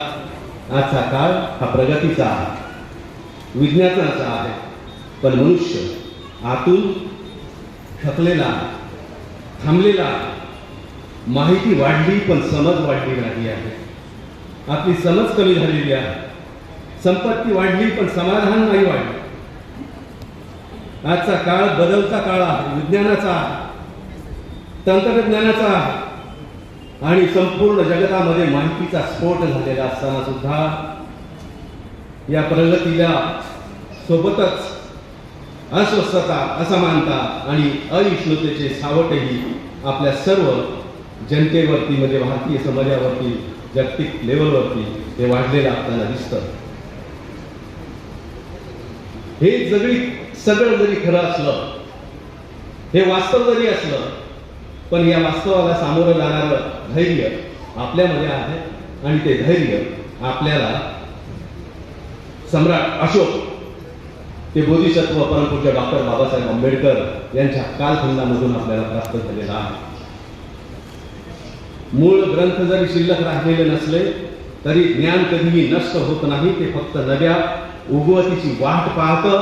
आजचा काळ हा प्रगतीचा आहे. विज्ञानाचा आहे. पण मनुष्य आतून थकलेला थांबलेला माहिती वाढली पण समज वाढली नाही आहे. आपली समज कमी झालेली आहे. संपत्ती वाढली पण समाधान नाही वाढले. आजचा काळ बदलता काळ आहे. विज्ञानाचा आहे. तंत्रज्ञानाचा आहे. आणि संपूर्ण जगतामध्ये माहितीचा स्फोट झालेला असताना सुद्धा या प्रगतीला सोबतच अस्वस्थता असमानता आणि अहिष्णुतेचे सावटही आपल्या सर्व जनतेवरती म्हणजे भारतीय समाजावरती जागतिक लेवलवरती हे वाढलेलं आपल्याला दिसतं. हे जरी सगळं जरी खरं असलं हे वास्तव जरी असलं पण या वास्तवाला सामोरं जाणारं धैर्य आपल्यामध्ये आहे आणि ते धैर्य आपल्याला सम्राट अशोक ते बोधिसत्व परमपूज्य डॉक्टर बाबासाहेब आंबेडकर यांच्या कालखंडामधून आपल्याला प्राप्त झालेला आहे. मूळ ग्रंथ जरी शिल्लक राहिलेले नसले तरी ज्ञान कधीही नष्ट होत नाही ते फक्त नव्या उगवतीची वाट पाहतं.